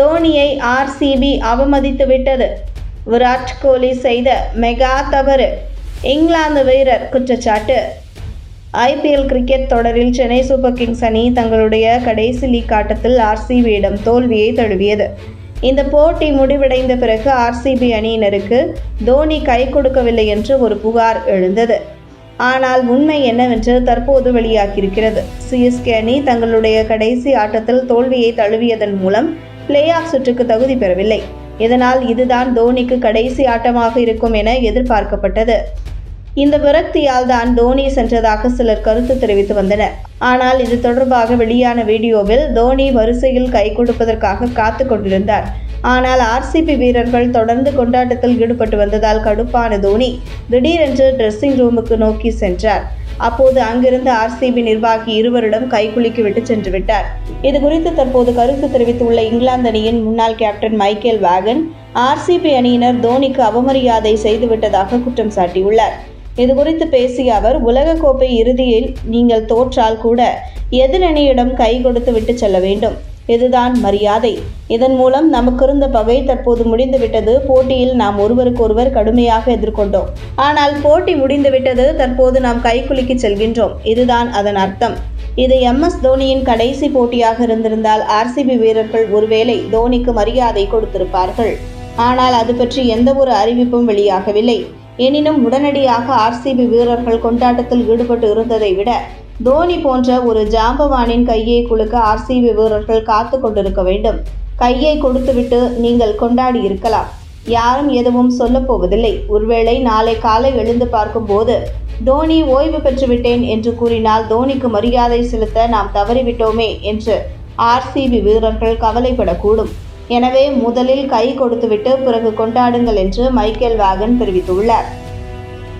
தோனியை ஆர்சிபி அவமதித்து விட்டது. விராட் கோலி செய்த மெகா தவறு. இங்கிலாந்து வீரர் குற்றச்சாட்டு. ஐபிஎல் கிரிக்கெட் தொடரில் சென்னை சூப்பர் கிங்ஸ் அணி தங்களுடைய கடைசி லீக் ஆட்டத்தில் ஆர்சிபியிடம் தோல்வியை தழுவியது. இந்த போட்டி முடிவடைந்த பிறகு ஆர்சிபி அணியினருக்கு தோனி கை கொடுக்கவில்லை என்று ஒரு புகார் எழுந்தது. ஆனால் உண்மை என்னவென்று தற்போது வெளியாகியிருக்கிறது. சிஎஸ்கே அணி தங்களுடைய கடைசி ஆட்டத்தில் தோல்வியை தழுவியதன் மூலம் பிளே ஆஃப் சுற்றுக்கு தகுதி பெறவில்லை. இதனால் இதுதான் தோனிக்கு கடைசி ஆட்டமாக இருக்கும் என எதிர்பார்க்கப்பட்டது. இந்த விரக்தியால் தான் தோனி சென்றதாக சிலர் கருத்து தெரிவித்து வந்தனர். ஆனால் இது தொடர்பாக வெளியான வீடியோவில் தோனி வரிசையில் கை கொடுப்பதற்காக காத்து கொண்டிருந்தார். ஆனால் ஆர்சிபி வீரர்கள் தொடர்ந்து கொண்டாட்டத்தில் ஈடுபட்டு வந்ததால் கடுப்பான தோனி திடீரென்று ட்ரெஸ்ஸிங் ரூமுக்கு நோக்கி சென்றார். அப்போது அங்கிருந்த ஆர்சிபி நிர்வாகி இருவரிடம் கைகுலுக்கி விட்டு சென்று விட்டார் இது குறித்து தற்போது கருத்து தெரிவித்துள்ள இங்கிலாந்து அணியின் முன்னாள் கேப்டன் மைக்கேல் வேகன் ஆர்சிபி அணியினர் தோனிக்கு அவமரியாதை செய்துவிட்டதாக குற்றம் சாட்டியுள்ளார். இது குறித்து பேசிய அவர் உலகக்கோப்பை இறுதியில் நீங்கள் தோற்றால் கூட எதிரணியிடம் கை கொடுத்து விட்டு செல்ல வேண்டும். இதுதான் மரியாதை. இதன் மூலம் நமக்கிருந்த பகை தற்போது முடிந்துவிட்டது. போட்டியில் நாம் ஒருவருக்கொருவர் கடுமையாக எதிர்கொண்டோம். ஆனால் போட்டி முடிந்துவிட்டது. தற்போது நாம் கைக்குலுக்கி செல்கின்றோம். இதுதான் அதன் அர்த்தம். இது எம். எஸ். தோனியின் கடைசி போட்டியாக இருந்திருந்தால் ஆர்சிபி வீரர்கள் ஒருவேளை தோனிக்கு மரியாதை கொடுத்திருப்பார்கள். ஆனால் அது பற்றி எந்த ஒரு அறிவிப்பும் வெளியாகவில்லை. எனினும் உடனடியாக ஆர்சிபி வீரர்கள் கொண்டாட்டத்தில் ஈடுபட்டு இருந்ததை விட தோனி போன்ற ஒரு ஜாம்பவானின் கையை குலுக்க ஆர்சிபி வீரர்கள் காத்து கொண்டிருக்க வேண்டும். கையை கொடுத்துவிட்டு நீங்கள் கொண்டாடி இருக்கலாம். யாரும் எதுவும் சொல்லப்போவதில்லை ஒருவேளை நாளை காலை எழுந்து பார்க்கும்போது தோனி ஓய்வு பெற்றுவிட்டேன் என்று கூறினால் தோனிக்கு மரியாதை செலுத்த நாம் தவறிவிட்டோமே என்று ஆர்சிபி வீரர்கள் கவலைப்படக்கூடும். எனவே முதலில் கை கொடுத்துவிட்டு பிறகு கொண்டாடுங்கள் என்று மைக்கேல் வேகன் தெரிவித்துள்ளார்.